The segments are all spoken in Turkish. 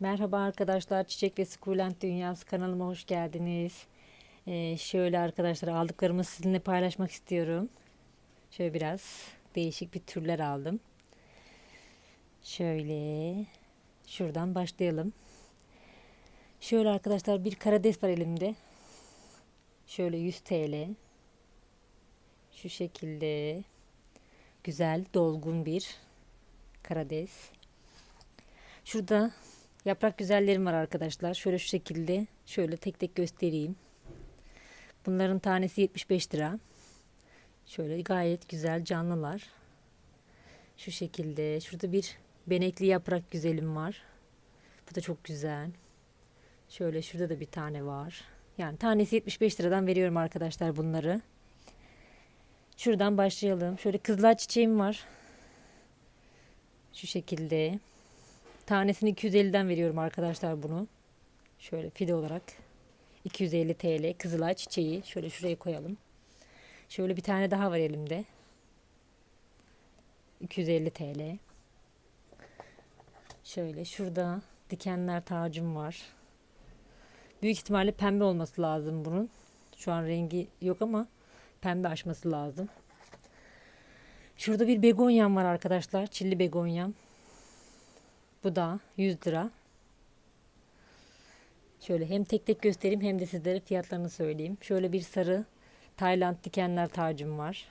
Merhaba arkadaşlar, Çiçek ve Sukulent Dünyası kanalıma hoş geldiniz. Ee, şöyle arkadaşlar aldıklarımı sizinle paylaşmak istiyorum. Şöyle biraz değişik bir türler aldım. Şöyle şuradan başlayalım. Şöyle arkadaşlar bir karades var elimde. Şöyle 100 TL. Şu şekilde güzel dolgun bir karades. Şurada yaprak güzellerim var arkadaşlar. Şöyle şu şekilde şöyle tek tek göstereyim. Bunların tanesi 75 lira. Şöyle gayet güzel canlılar. Şu şekilde. Şurada bir benekli yaprak güzelim var. Bu da çok güzel. Şöyle şurada da bir tane var. Yani tanesi 75 liradan veriyorum arkadaşlar bunları. Şuradan başlayalım. Şöyle kızlar çiçeğim var. Şu şekilde. Tanesini 250'den veriyorum arkadaşlar bunu. Şöyle fide olarak. 250 TL kızılay çiçeği. Şöyle şuraya koyalım. Şöyle bir tane daha var elimde. 250 TL. Şöyle şurada dikenler tacım var. Büyük ihtimalle pembe olması lazım bunun. Şu an rengi yok ama pembe açması lazım. Şurada bir begonyam var arkadaşlar. Çilli begonyam. Bu da 100 lira. Şöyle hem tek tek göstereyim hem de sizlere fiyatlarını söyleyeyim. Şöyle bir sarı Tayland dikenler tacım var.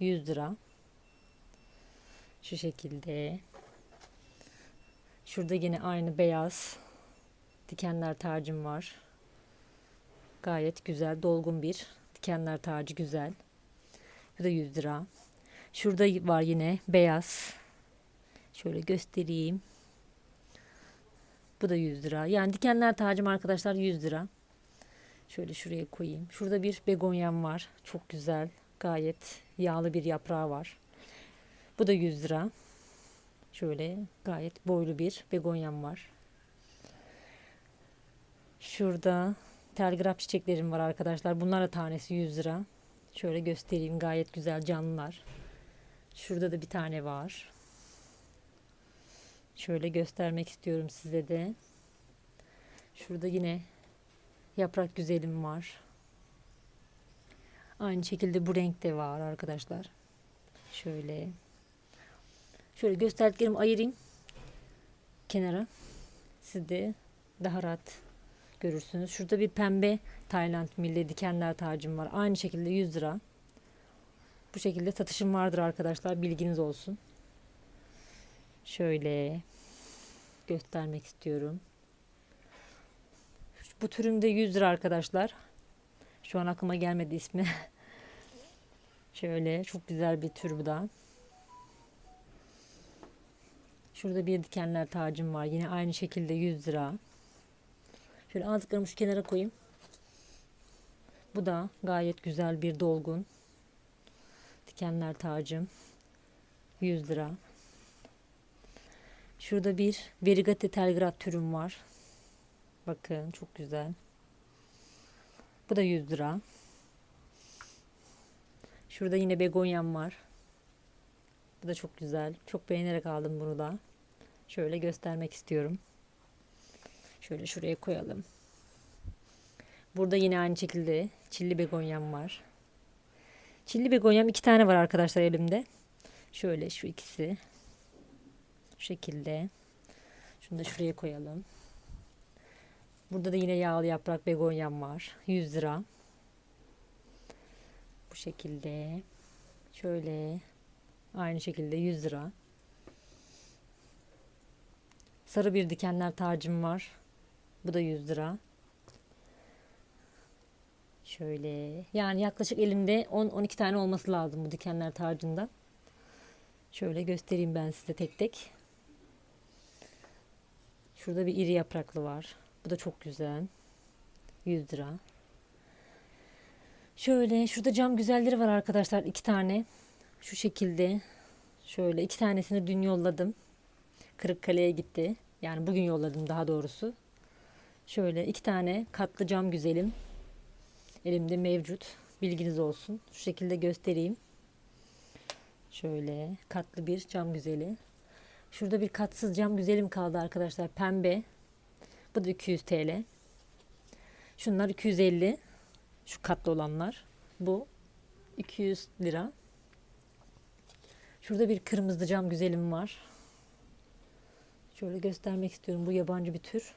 100 lira. Şu şekilde. Şurada yine aynı beyaz dikenler tacım var. Gayet güzel, dolgun bir dikenler tacı güzel. Bu da 100 lira. Şurada var yine beyaz. Şöyle göstereyim. Bu da 100 lira. Yani dikenler tacım arkadaşlar 100 lira. Şöyle şuraya koyayım. Şurada bir begonyam var. Çok güzel. Gayet yağlı bir yaprağı var. Bu da 100 lira. Şöyle gayet boylu bir begonyam var. Şurada telgraf çiçeklerim var arkadaşlar. Bunlar da tanesi 100 lira. Şöyle göstereyim. Gayet güzel canlılar. Şurada da bir tane var. Şöyle göstermek istiyorum size de. Şurada yine yaprak güzelim var. Aynı şekilde bu renkte var arkadaşlar. Şöyle. Şöyle gösterdiklerimi ayırayım. Kenara. Siz de daha rahat görürsünüz. Şurada bir pembe Tayland milli dikenler tacım var. Aynı şekilde 100 lira. Bu şekilde satışım vardır arkadaşlar. Bilginiz olsun. Şöyle göstermek istiyorum. Bu türümde 100 lira arkadaşlar. Şu an aklıma gelmedi ismi. Şöyle çok güzel bir tür bu da. Şurada bir dikenler tacım var. Yine aynı şekilde 100 lira. Şöyle aldıklarımı şu kenara koyayım. Bu da gayet güzel bir dolgun. Dikenler tacım. 100 lira. Şurada bir Verigate telgraf türüm var. Bakın çok güzel. Bu da 100 lira. Şurada yine begonyam var. Bu da çok güzel. Çok beğenerek aldım bunu da. Şöyle göstermek istiyorum. Şöyle şuraya koyalım. Burada yine aynı şekilde çilli begonyam var. Çilli begonyam iki tane var arkadaşlar elimde. Şöyle şu ikisi. Şu şekilde. Şunu da şuraya koyalım. Burada da yine yağlı yaprak begonyam var. 100 lira. Bu şekilde. Şöyle. Aynı şekilde 100 lira. Sarı bir dikenler tacım var. Bu da 100 lira. Şöyle. Yani yaklaşık elimde 10-12 tane olması lazım bu dikenler tacında. Şöyle göstereyim ben size tek tek. Şurada bir iri yapraklı var. Bu da çok güzel. 100 lira. Şöyle şurada cam güzelleri var arkadaşlar. iki tane. Şu şekilde. Şöyle iki tanesini dün yolladım. Kırıkkale'ye gitti. Yani bugün yolladım daha doğrusu. Şöyle iki tane katlı cam güzelim. Elimde mevcut. Bilginiz olsun. Şu şekilde göstereyim. Şöyle katlı bir cam güzeli. Şurada bir katsız cam güzelim kaldı arkadaşlar. Pembe. Bu da 200 TL. Şunlar 250. Şu katlı olanlar. Bu 200 lira. Şurada bir kırmızı cam güzelim var. Şöyle göstermek istiyorum. Bu yabancı bir tür.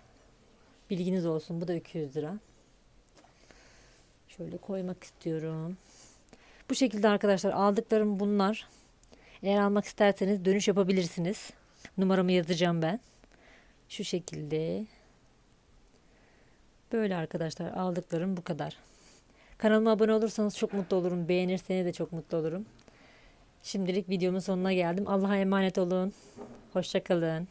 Bilginiz olsun. Bu da 200 lira. Şöyle koymak istiyorum. Bu şekilde arkadaşlar aldıklarım bunlar. Eğer almak isterseniz dönüş yapabilirsiniz. Numaramı yazacağım ben. Şu şekilde. Böyle arkadaşlar aldıklarım bu kadar. Kanalıma abone olursanız çok mutlu olurum. Beğenirseniz de çok mutlu olurum. Şimdilik videomun sonuna geldim. Allah'a emanet olun. Hoşçakalın.